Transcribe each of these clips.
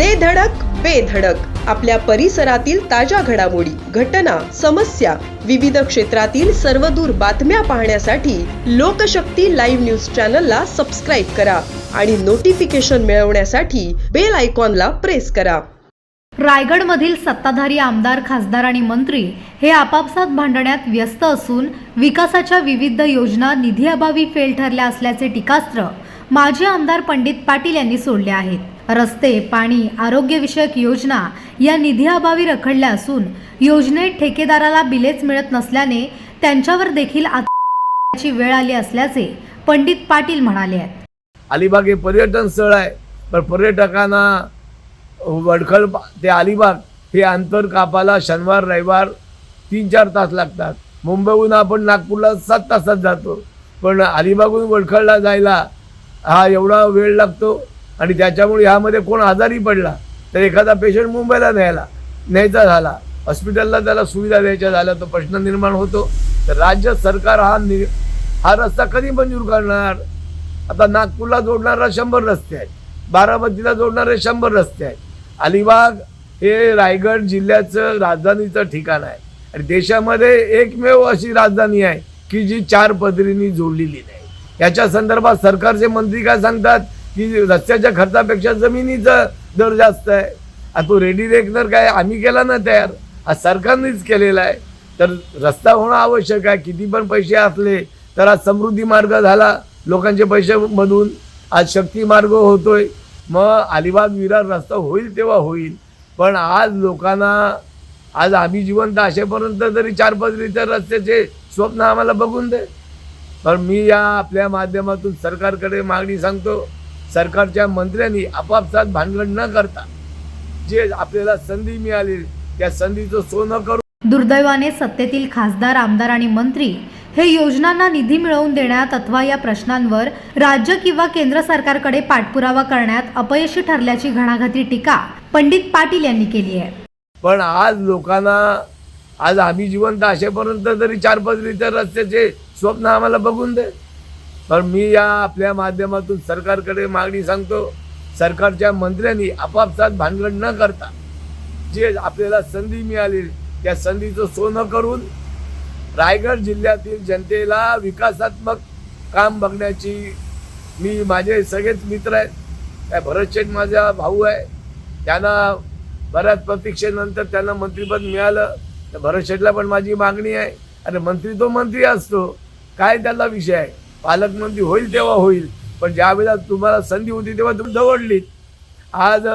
दे धडक बेधडक आपल्या परिसरातील ताज्या घडामोडी घटना समस्या विविध क्षेत्रातील सर्वदूर बातम्या पाहण्यासाठी लोकशक्ती लाईव्ह न्यूज चॅनलला सबस्क्राईब करा आणि नोटिफिकेशन मिळवण्यासाठी बेल आयकॉनला प्रेस करा. रायगडमधील सत्ताधारी आमदार खासदार आणि मंत्री हे आपापसात भांडण्यात व्यस्त असून विकासाच्या विविध योजना निधीअभावी फेल ठरल्या असल्याचे टीकास्त्र माजी आमदार पंडित पाटील यांनी सोडले आहेत. रस्ते पाणी आरोग्यविषयक योजना या निधीअभावी रखडल्या असून योजनेत ठेकेदाराला बिलेच मिळत नसल्याने त्यांच्यावर देखील आत्महत्येची वेळ आली असल्याचे पंडित पाटील म्हणाले आहेत. अलिबाग हे पर्यटन स्थळ आहे पण पर्यटकांना वडखळ ते अलिबाग हे अंतर कापायला शनिवार रविवार तीन चार तास लागतात. मुंबईहून आपण नागपूरला सात तासात जातो पण अलिबागहून वडखळला जायला हा एवढा वेळ लागतो आणि त्याच्यामुळे ह्यामध्ये कोण आजारी पडला तर एखादा पेशंट मुंबईला न्यायला न्यायचा झाला. हॉस्पिटलला त्याला सुविधा द्यायच्या झाल्या तर प्रश्न निर्माण होतो. तर राज्य सरकार हा नि हा रस्ता कधी मंजूर करणार? आता नागपूरला जोडणारा शंभर रस्ते आहेत. बारामतीला जोडणारे शंभर रस्ते आहेत. अलिबाग हे रायगड जिल्ह्याचं राजधानीचं ठिकाण आहे. आणि देशामध्ये एकमेव अशी राजधानी आहे की जी चार पदरींनी जोडलेली नाही. याच्या संदर्भात सरकारचे मंत्री काय सांगतात? की रस्त्याच्या खर्चापेक्षा जमिनीचा दर जास्त आहे. आता तो रेडी रेकनर काय? आम्ही केला ना तयार. आज सरकारनेच केलेला आहे. तर रस्ता होणं आवश्यक आहे. किती पण पैसे असले तर आज समृद्धी मार्ग झाला लोकांचे पैसे मधून. आज शक्ती मार्ग होतोय. मग अलिबाग विरार रस्ता होईल तेव्हा होईल. पण आज लोकांना आज आम्ही जिवंत असेपर्यंत तरी चार पदरीच्या रस्त्याचे स्वप्न आम्हाला बघून दे. पण मी या आपल्या माध्यमातून सरकारकडे मागणी सांगतो सरकारच्या मंत्र्यांनी आपापसात भानगड न करता जे आपल्याला संधी मिळाली त्या संधीचं सोनं करून दुर्दैवाने सत्तेतील खासदार आमदार आणि मंत्री हे योजनांना निधी मिळवून देण्यात अथवा या प्रश्नांवर राज्य किंवा केंद्र सरकारकडे पाठपुरावा करण्यात अपयशी ठरल्याची घणाघाती टीका पंडित पाटील यांनी केली आहे. पण आज लोकांना आज आम्ही जिवंत असेपर्यंत तरी चार पदरीच्या रस्त्याचे स्वप्न आम्हाला बघून दे. पण मी या आपल्या माध्यमातून सरकारकडे मागणी सांगतो सरकारच्या मंत्र्यांनी आपापसात भानगड न करता जे आपल्याला संधी मिळाली त्या संधीचं सोनं करून रायगड जिल्ह्यातील जनतेला विकासात्मक काम बघण्याची मी माझे सगळेच मित्र आहेत. त्या भरतशेठ माझा भाऊ आहे. त्यांना बऱ्याच प्रतीक्षेनंतर त्यांना मंत्रीपद मिळालं. तर भरतशेठला पण माझी मागणी आहे. आणि मंत्री तो मंत्री असतो. काय त्याला विषय आहे? पालकमंत्री होईल तेव्हा होईल. पण ज्यावेळेला तुम्हाला संधी होती तेव्हा तुम्ही दवडलीत आज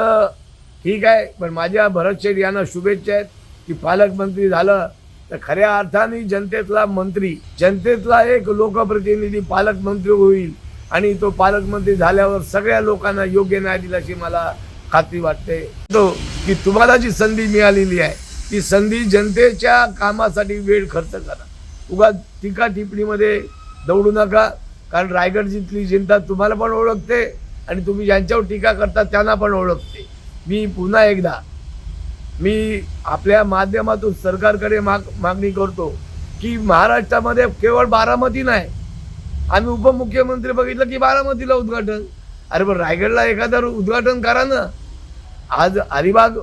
ठीक आहे पण माझ्या भरत शेठ यांना शुभेच्छा आहेत की पालकमंत्री झालं. तर खऱ्या अर्थाने जनतेतला मंत्री जनतेतला एक लोकप्रतिनिधी पालकमंत्री होईल. आणि तो पालकमंत्री झाल्यावर सगळ्या लोकांना योग्य न्याय दिला अशी मला खात्री वाटते. तो की तुम्हाला जी संधी मिळालेली आहे ती संधी जनतेच्या कामासाठी वेळ खर्च करा. उगा टीका टिप्पणीमध्ये दौडू नका. कारण रायगड जिथली जनता तुम्हाला पण ओळखते आणि तुम्ही ज्यांच्यावर टीका करता त्यांना पण ओळखते. मी पुन्हा एकदा मी आपल्या माध्यमातून सरकारकडे माग मागणी करतो की महाराष्ट्रामध्ये केवळ बारामती नाही. आम्ही उपमुख्यमंत्री बघितलं की बारामतीला उद्घाटन. अरे पण रायगडला एखादं उद्घाटन करा ना. आज अलिबाग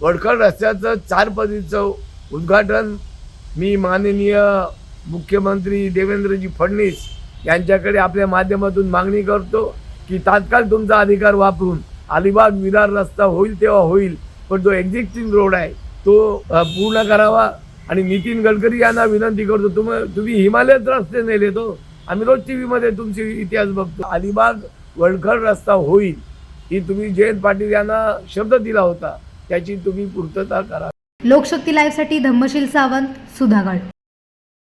वडखड रस्त्याचं चार पदीचं उद्घाटन मी माननीय मुख्यमंत्री देवेंद्रजी फडणवीस यांच्याकडे आपल्या माध्यमातून मागणी करतो की तात्काळ तुमचा अधिकार वापरून अलिबाग विरार रस्ता होईल तेव्हा होईल पण जो एक्झिस्टिंग रोड आहे तो पूर्ण करावा. आणि नितीन गडकरी यांना विनंती करतो तुम तुम्ही हिमालयात रस्ते नेले तो. आम्ही रोज टी व्हीमध्ये तुमची इतिहास बघतो. अलिबाग वडखड रस्ता होईल ही तुम्ही जयंत पाटील यांना शब्द दिला होता. त्याची तुम्ही पूर्तता करा. लोकशक्ती लाईव्हसाठी धम्मशील सावंत सुधागड.